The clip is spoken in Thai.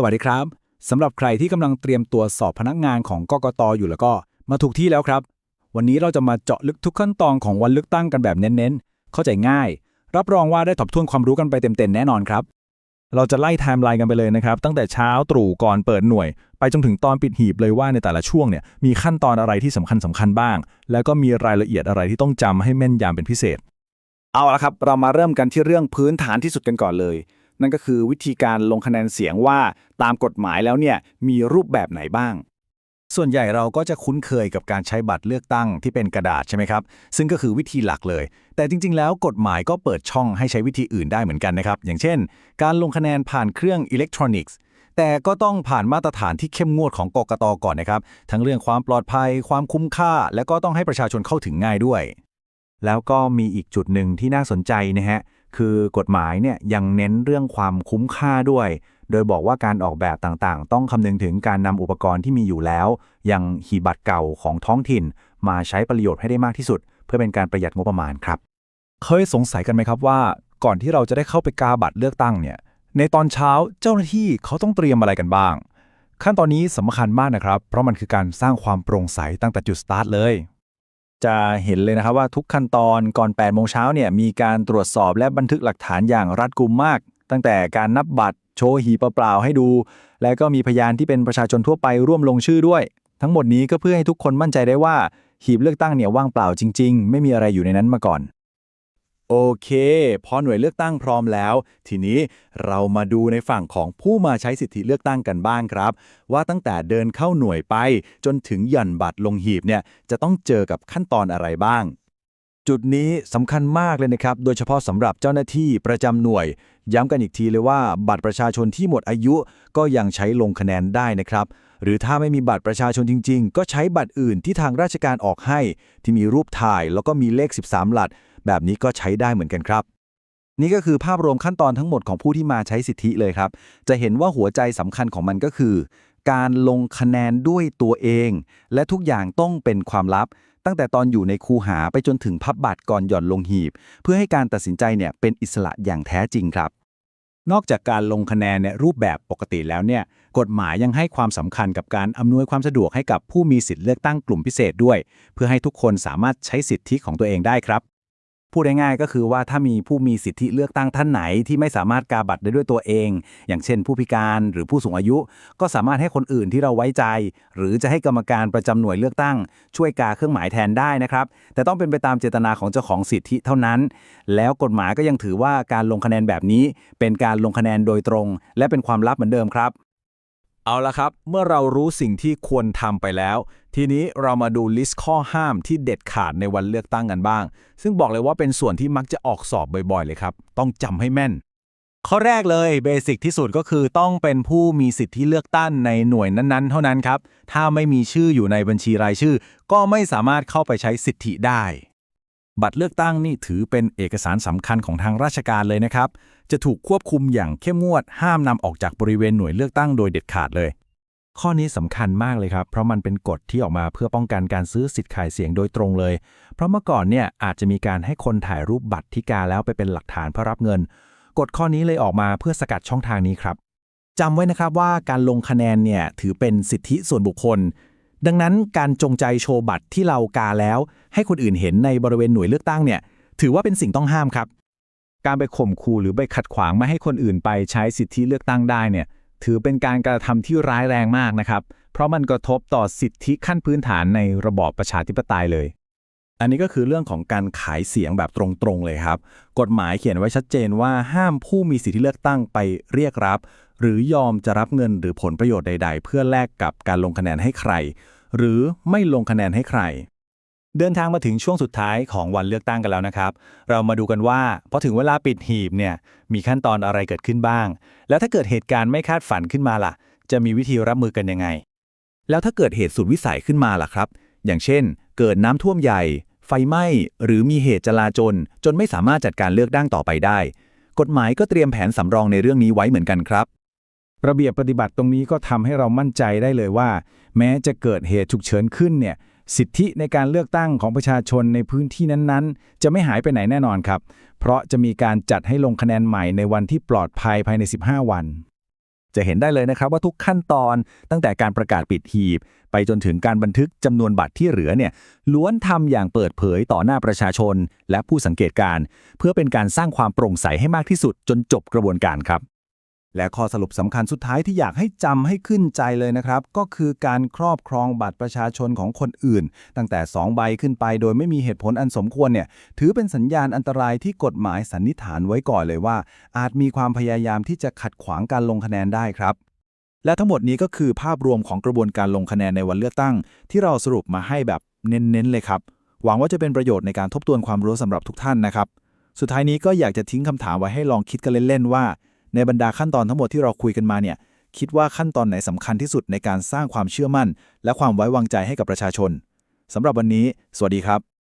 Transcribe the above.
สวัสดีครับสำหรับใครที่กำลังเตรียมตัวสอบพนักงานของกกตอยู่แล้วก็มาถูกที่แล้วครับ วันนี้เราจะมาเจาะลึกทุกขั้นตอนของวันเลือกตั้งกันแบบเน้นๆ เข้าใจง่าย รับรองว่าได้ทบทวนความรู้กันไปเต็มๆแน่นอนครับ เราจะไล่ไทม์ไลน์กันไปเลยนะครับ ตั้งแต่เช้าตรู่ก่อนเปิดหน่วย ไปจนถึงตอนปิดหีบเลยว่าในแต่ละช่วงเนี่ยมีขั้นตอนอะไรที่สำคัญสคัญบ้าง แล้วก็มีรายละเอียดอะไรที่ต้องจำให้แม่นยำเป็นพิเศษ เอาละครับ เรามาเริ่มกันที่เรื่องพื้นฐานที่สุดกันก่อนเลย นั่นก็คือวิธีการลงคะแนนเสียงว่าตามกฎหมายแล้วเนี่ยมีรูปแบบไหนบ้าง ส่วนใหญ่เราก็จะคุ้นเคยกับการใช้บัตรเลือกตั้งที่เป็นกระดาษใช่ไหมครับ ซึ่งก็คือวิธีหลักเลย แต่จริง ๆ แล้วกฎหมายก็เปิดช่องให้ใช้วิธีอื่นได้เหมือนกันนะครับ อย่างเช่น การลงคะแนนผ่านเครื่องอิเล็กทรอนิกส์แต่ก็ต้องผ่านมาตรฐานที่เข้มงวดของกกตก่อนนะครับ ทั้งเรื่องความปลอดภัย ความคุ้มค่า และก็ต้องให้ประชาชนเข้าถึงง่ายด้วย แล้วก็มีอีกจุดหนึ่งที่น่าสนใจนะฮะ คือกฎหมายเนี่ยยังเน้นเรื่องความคุ้มค่าด้วย โดยบอกว่าการออกแบบต่างๆ ต้องคำนึงถึงการนำอุปกรณ์ที่มีอยู่แล้ว อย่างหีบบัตรเก่าของท้องถิ่น มาใช้ประโยชน์ให้ได้มากที่สุด เพื่อเป็นการประหยัดงบประมาณครับ เคยสงสัยกันไหมครับว่า ก่อนที่เราจะได้เข้าไปกาบัตรเลือกตั้งเนี่ย ในตอนเช้าเจ้าหน้าที่เขาต้องเตรียมอะไรกันบ้าง ขั้นตอนนี้สำคัญมากนะครับ เพราะมันคือการสร้างความโปร่งใสตั้งแต่จุดสตาร์ทเลย จะเห็นเลยนะครับว่าทุกขั้นตอนก่อน8โมงเช้าเนี่ยมีการตรวจสอบและบันทึกหลักฐานอย่างรัดกุมมาก ตั้งแต่การนับบัตรโชว์หีบเปล่าๆให้ดู และก็มีพยานที่เป็นประชาชนทั่วไปร่วมลงชื่อด้วย ทั้งหมดนี้ก็เพื่อให้ทุกคนมั่นใจได้ว่าหีบเลือกตั้งเนี่ยว่างเปล่าจริง ๆ ไม่มีอะไรอยู่ในนั้นมาก่อน โอเคพอหน่วยเลือกตั้งพร้อมแล้ว ทีนี้เรามาดูในฝั่งของผู้มาใช้สิทธิเลือกตั้งกันบ้างครับ ว่าตั้งแต่เดินเข้าหน่วยไป จนถึงหย่อนบัตรลงหีบเนี่ยจะต้องเจอกับขั้นตอนอะไรบ้าง จุดนี้สำคัญมากเลยนะครับ โดยเฉพาะสำหรับเจ้าหน้าที่ประจำหน่วย ย้ำกันอีกทีเลยว่า บัตรประชาชนที่หมดอายุก็ยังใช้ลงคะแนนได้นะครับหรือถ้าไม่มีบัตรประชาชนจริง ๆ ก็ใช้บัตรอื่นที่ทางราชการออกให้ ที่มีรูปถ่ายแล้วก็มีเลข 13 หลัก แบบนี้ก็ใช้ได้เหมือนกันครับ นี่ก็คือภาพรวมขั้นตอนทั้งหมดของผู้ที่มาใช้สิทธิเลยครับ จะเห็นว่าหัวใจสำคัญของมันก็คือ การลงคะแนนด้วยตัวเอง และทุกอย่างต้องเป็นความลับ ตั้งแต่ตอนอยู่ในคูหาไปจนถึงพับบัตรก่อนหย่อนลงหีบ เพื่อให้การตัดสินใจเนี่ยเป็นอิสระอย่างแท้จริงครับนอกจากการลงคะแนนเนี่ยรูปแบบปกติแล้วเนี่ย กฎหมายยังให้ความสำคัญกับการอำนวยความสะดวกให้กับผู้มีสิทธิเลือกตั้งกลุ่มพิเศษด้วย เพื่อให้ทุกคนสามารถใช้สิทธิของตัวเองได้ครับ พูดง่ายๆก็คือว่าถ้ามีผู้มีสิทธิเลือกตั้งท่านไหนที่ไม่สามารถกาบัตรได้ด้วยตัวเอง อย่างเช่น ผู้พิการหรือผู้สูงอายุ ก็สามารถให้คนอื่นที่เราไว้ใจ หรือจะให้กรรมการประจำหน่วยเลือกตั้ง ช่วยกาเครื่องหมายแทนได้นะครับ แต่ต้องเป็นไปตามเจตนาของเจ้าของสิทธิเท่านั้น แล้วกฎหมายก็ยังถือว่าการลงคะแนนแบบนี้ เป็นการลงคะแนนโดยตรง และเป็นความลับเหมือนเดิมครับ เอาละครับ เมื่อเรารู้สิ่งที่ควรทำไปแล้ว ทีนี้เรามาดูลิสต์ข้อห้ามที่เด็ดขาดในวันเลือกตั้งกันบ้าง ซึ่งบอกเลยว่าเป็นส่วนที่มักจะออกสอบบ่อยๆ เลยครับ ต้องจำให้แม่น ข้อแรกเลยเบสิกที่สุดก็คือต้องเป็นผู้มีสิทธิเลือกตั้งในหน่วยนั้นๆ เท่านั้นครับ ถ้าไม่มีชื่ออยู่ในบัญชีรายชื่อ ก็ไม่สามารถเข้าไปใช้สิทธิได้ บัตรเลือกตั้งนี่ถือเป็นเอกสารสำคัญของทางราชการเลยนะครับ จะถูกควบคุมอย่างเข้มงวด ห้ามนำออกจากบริเวณหน่วยเลือกตั้งโดยเด็ดขาดเลย ข้อนี้สำคัญมากเลยครับ เพราะมันเป็นกฎที่ออกมาเพื่อป้องกันการซื้อสิทธิ์ขายเสียงโดยตรงเลย เพราะเมื่อก่อนเนี่ยอาจจะมีการให้คนถ่ายรูปบัตรที่กาแล้วไปเป็นหลักฐานเพื่อรับเงิน กฎข้อนี้เลยออกมาเพื่อสกัดช่องทางนี้ครับจำไว้นะครับว่าการลงคะแนนเนี่ยถือเป็นสิทธิส่วนบุคคล ดังนั้นการจงใจโชว์บัตรที่เรากาแล้ว ให้คนอื่นเห็นในบริเวณหน่วยเลือกตั้งเนี่ย ถือว่าเป็นสิ่งต้องห้ามครับ การไปข่มขู่หรือไปขัดขวางไม่ให้คนอื่นไปใช้สิทธิเลือกตั้งได้เนี่ย ถือเป็นการกระทำที่ร้ายแรงมากนะครับ เพราะมันกระทบต่อสิทธิขั้นพื้นฐานในระบอบประชาธิปไตยเลย อันนี้ก็คือเรื่องของการขายเสียงแบบตรงๆเลยครับ กฎหมายเขียนไว้ชัดเจนว่าห้ามผู้มีสิทธิเลือกตั้งไปเรียกรับ หรือยอมจะรับเงินหรือผลประโยชน์ใด ๆ เพื่อแลกกับการลงคะแนนให้ใคร หรือไม่ลงคะแนนให้ใคร เดินทางมาถึงช่วงสุดท้ายของวันเลือกตั้งกันแล้วนะครับ เรามาดูกันว่าพอถึงเวลาปิดหีบเนี่ยมีขั้นตอนอะไรเกิดขึ้นบ้าง แล้วถ้าเกิดเหตุการณ์ไม่คาดฝันขึ้นมาล่ะ จะมีวิธีรับมือกันยังไง แล้วถ้าเกิดเหตุสุดวิสัยขึ้นมาล่ะครับ อย่างเช่น เกิดน้ำท่วมใหญ่ ไฟไหม้ หรือมีเหตุจลาจลจนไม่สามารถจัดการเลือกตั้งต่อไปได้ กฎหมายก็เตรียมแผนสำรองในเรื่องนี้ไว้เหมือนกันครับ ระเบียบปฏิบัติตรงนี้ก็ทำให้เรามั่นใจได้เลยว่า แม้จะเกิดเหตุฉุกเฉินขึ้นเนี่ยสิทธิในการเลือกตั้งของประชาชนในพื้นที่นั้นๆ จะไม่หายไปไหนแน่นอนครับ เพราะจะมีการจัดให้ลงคะแนนใหม่ในวันที่ปลอดภัยภายใน 15 วัน จะเห็นได้เลยนะครับว่าทุกขั้นตอนตั้งแต่การประกาศปิดหีบ ไปจนถึงการบันทึกจำนวนบัตรที่เหลือเนี่ยล้วนทำอย่างเปิดเผยต่อหน้าประชาชน และผู้สังเกตการณ์เพื่อเป็นการสร้างความโปร่งใสให้มากที่สุดจนจบกระบวนการครับ และข้อสรุปสำคัญสุดท้ายที่อยากให้จำให้ขึ้นใจเลยนะครับ ก็คือการครอบครองบัตรประชาชนของคนอื่น ตั้งแต่ 2 ใบขึ้นไปโดยไม่มีเหตุผลอันสมควรเนี่ยถือเป็นสัญญาณอันตรายที่กฎหมายสันนิษฐานไว้ก่อนเลยว่า อาจมีความพยายามที่จะขัดขวางการลงคะแนนได้ครับ และทั้งหมดนี้ก็คือภาพรวมของกระบวนการลงคะแนนในวันเลือกตั้ง ที่เราสรุปมาให้แบบเน้นๆเลยครับหวังว่าจะเป็นประโยชน์ในการทบทวนความรู้สำหรับทุกท่านนะครับสุดท้ายนี้ก็อยากจะทิ้งคำถามไว้ให้ลองคิดกันเล่นๆว่า ในบรรดาขั้นตอนทั้งหมดที่เราคุยกันมาเนี่ยคิดว่าขั้นตอนไหนสำคัญที่สุดในการสร้างความเชื่อมั่น และความไว้วางใจให้กับประชาชนสำหรับวันนี้ สวัสดีครับ